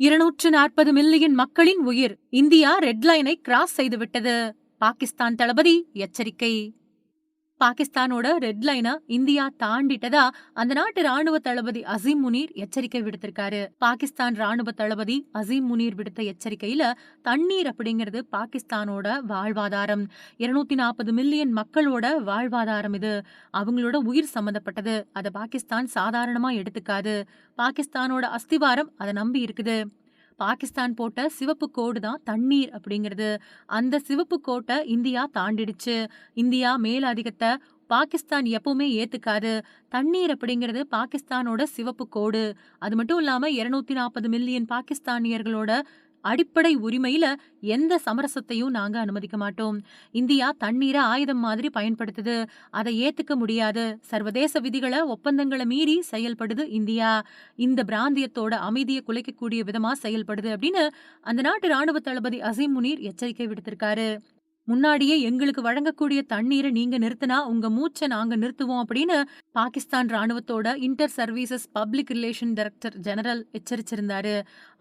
இருநூற்று நாற்பது மில்லியன் மக்களின் உயிர் இந்தியா ரெட்லைனை கிராஸ் செய்துவிட்டது. பாகிஸ்தான் தளபதி எச்சரிக்கை. பாகிஸ்தானோட ரெட் லைனை இந்தியா தாண்டிட்டதா அந்த நாட்டு ராணுவ தளபதி அசீம் முனீர் எச்சரிக்கை விடுத்திருக்காரு. பாகிஸ்தான் ராணுவ தளபதி அசீம் முனீர் விடுத்த எச்சரிக்கையில தண்ணீர் அப்படிங்கிறது பாகிஸ்தானோட வாழ்வாதாரம். இருநூத்தி நாற்பது மில்லியன் மக்களோட வாழ்வாதாரம் இது. அவங்களோட உயிர் சம்பந்தப்பட்டது. அதை பாகிஸ்தான் சாதாரணமா எடுத்துக்காது. பாகிஸ்தானோட அஸ்திவாரம் அதை நம்பி இருக்குது. பாகிஸ்தான் போட்ட சிவப்பு கோடு தான் தண்ணீர் அப்படிங்கிறது. அந்த சிவப்பு கோட்டை இந்தியா தாண்டிடுச்சு. இந்தியா மேலாதிக்கத்தை பாகிஸ்தான் எப்பவுமே ஏத்துக்காது. தண்ணீர் அப்படிங்கிறது பாகிஸ்தானோட சிவப்பு கோடு. அது மட்டும் இல்லாம இருநூத்தி நாற்பது மில்லியன் பாகிஸ்தானியர்களோட அடிப்படை உரிமையில எந்த சமரசத்தையும் நாங்க அனுமதிக்க மாட்டோம். இந்தியா தண்ணீரை ஆயுதம் மாதிரி பயன்படுத்துது. அதை ஏத்துக்க முடியாது. சர்வதேச விதிகளை ஒப்பந்தங்களை மீறி செயல்படுது இந்தியா. இந்த பிராந்தியத்தோட அமைதியை குலைக்கக்கூடிய விதமா செயல்படுது அப்படின்னு அந்த நாட்டு ராணுவ தளபதி அசீம் முனீர் எச்சரிக்கை விடுத்திருக்காரு. முன்னாடியே எங்களுக்கு வழங்கக்கூடிய தண்ணீரை நீங்க நிறுத்தினா உங்க மூச்சை நாங்க நிறுத்துவோம் அப்படின்னு Pakistan ராணுவத்தோட inter services public relation director general எச்சரிச்சிருந்தாரு.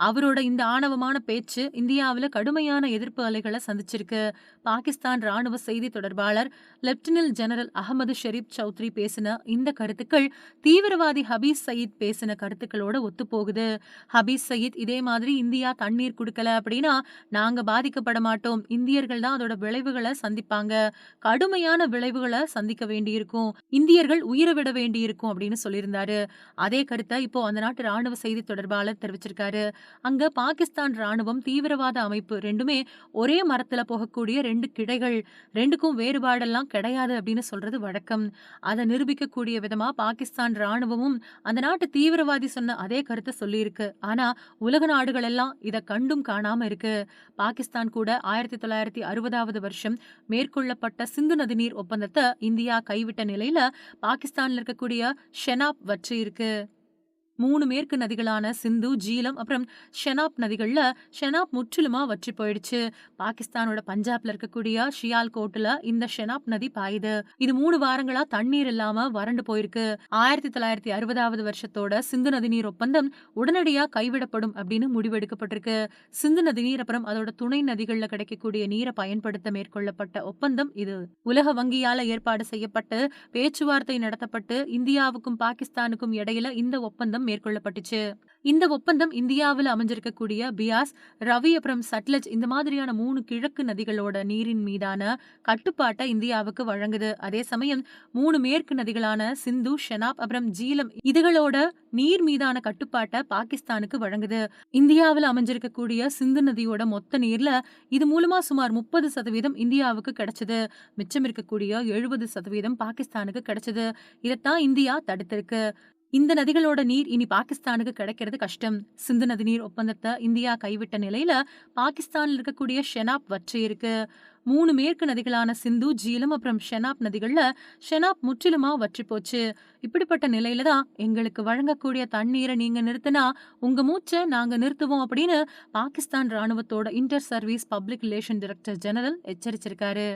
அவரோட இந்த ஆணவமான பேச்சு இந்தியாவில் கடுமையான எதிர்ப்பு அலைகளை சந்திச்சிருக்கு. பாகிஸ்தான் ராணுவ செய்தி தொடர்பாளர் லெப்டினன்ட் ஜெனரல் அகமது ஷெரீப் சௌத்ரி பேசின இந்த கருத்துக்கள் தீவிரவாதி ஹபீஸ் சயீத் பேசின கருத்துக்களோட ஒத்துப்போகுது. ஹபீஸ் சயீத் இதே மாதிரி இந்தியா தண்ணீர் கொடுக்கல அப்படின்னா நாங்க பாதிக்கப்பட மாட்டோம். இந்தியர்கள் தான் அதோட விளைவுகளை சந்திப்பாங்க. கடுமையான விளைவுகளை சந்திக்க வேண்டியிருக்கும். இந்தியர்கள் உயிரை விட வேண்டியிருக்கும் அப்படின்னு சொல்லியிருந்தாரு. அதே கருத்தை இப்போ அந்த நாட்டு ராணுவ செய்தி தொடர்பாளர் தெரிவிச்சிருக்காரு. அங்க பாகிஸ்தான் ராணுவம் தீவிரவாத அமைப்பு ரெண்டுமே ஒரே மரத்துல போகக்கூடிய ரெண்டு கிளைகள் ரெண்டுக்கும் வேறுபாடெல்லாம் கிடையாது அப்படின்னு சொல்றது வழக்கம். அதை நிரூபிக்கக்கூடிய விதமா பாகிஸ்தான் ராணுவமும் அந்த நாட்டு தீவிரவாதி சொன்ன அதே கருத்தை சொல்லியிருக்கு. ஆனா உலக நாடுகள் எல்லாம் இதை கண்டும் காணாம இருக்கு. பாகிஸ்தான் கூட ஆயிரத்தி தொள்ளாயிரத்தி அறுபதாவது வருஷம் மேற்கொள்ளப்பட்ட சிந்து நதிநீர் ஒப்பந்தத்தை இந்தியா கைவிட்ட நிலையில பாகிஸ்தான்ல இருக்கக்கூடிய ஷெனாப் வற்றி இருக்கு மூணு மேற்கு நதிகளான சிந்து ஜீலம் அப்புறம் ஷெனாப் நதிகள்ல ஷெனாப் முற்றிலுமா வற்றி போயிடுச்சு. பாகிஸ்தானோட பஞ்சாப்ல இருக்கக்கூடிய ஷியால் கோட்டில் இந்த ஷெனாப் நதி பாயுது. இது மூணு வாரங்களா தண்ணீர் இல்லாம வறண்டு போயிருக்கு. ஆயிரத்தி தொள்ளாயிரத்தி அறுபதாவது வருஷத்தோட சிந்து நதிநீர் ஒப்பந்தம் உடனடியா கைவிடப்படும் அப்படின்னு முடிவெடுக்கப்பட்டிருக்கு. சிந்து நதிநீர் அப்புறம் அதோட துணை நதிகள்ல கிடைக்கக்கூடிய நீரை பயன்படுத்த மேற்கொள்ளப்பட்ட ஒப்பந்தம் இது. உலக வங்கியால ஏற்பாடு செய்யப்பட்டு பேச்சுவார்த்தை நடத்தப்பட்டு இந்தியாவுக்கும் பாகிஸ்தானுக்கும் இடையில இந்த ஒப்பந்தம் மேற்கொள்ளப்பட்டுச்சு. இந்த ஒப்பந்தம் இந்தியாவில் அமைஞ்சிருக்கக்கூடிய பியாஸ் ரவி அப்புறம் சட்லஜ் இந்த மாதிரியான மூணு கிழக்கு நதிகளோட நீரின் மீதான கட்டுப்பாட்டை இந்தியாவுக்கு வழங்குது. அதே சமயம் மூணு மேற்கு நதிகளான சிந்து ஷெனாப் அப்புறம் ஜீலம் இதுகளோட நீர் மீதான கட்டுப்பாட்டை பாகிஸ்தானுக்கு வழங்குது. இந்தியாவில் அமைஞ்சிருக்கக்கூடிய சிந்து நதியோட மொத்த நீர்ல இது மூலமா சுமார் முப்பது சதவீதம் இந்தியாவுக்கு கிடைச்சது. மிச்சம் இருக்கக்கூடிய எழுபது சதவீதம் பாகிஸ்தானுக்கு கிடைச்சது. இதைத்தான் இந்தியா தடுத்திருக்கு. இந்த நதிகளோட நீர் இனி பாகிஸ்தானுக்கு கிடைக்கிறது கஷ்டம். சிந்து நதி நீர் ஒப்பந்தத்தை இந்தியா கைவிட்ட நிலையில பாகிஸ்தானில் இருக்கக்கூடிய ஷெனாப் வற்றி இருக்கு. மூணு மேற்கு நதிகளான சிந்து ஜீலம் அப்புறம் ஷெனாப் நதிகள்ல ஷெனாப் முற்றிலுமா வற்றி போச்சு. இப்படிப்பட்ட நிலையில தான் எங்களுக்கு வழங்கக்கூடிய தண்ணீரை நீங்க நிறுத்தினா உங்க மூச்சை நாங்க நிறுத்துவோம் அப்படின்னு Pakistan ராணுவத்தோட inter service public relation director general எச்சரிச்சிருக்காரு.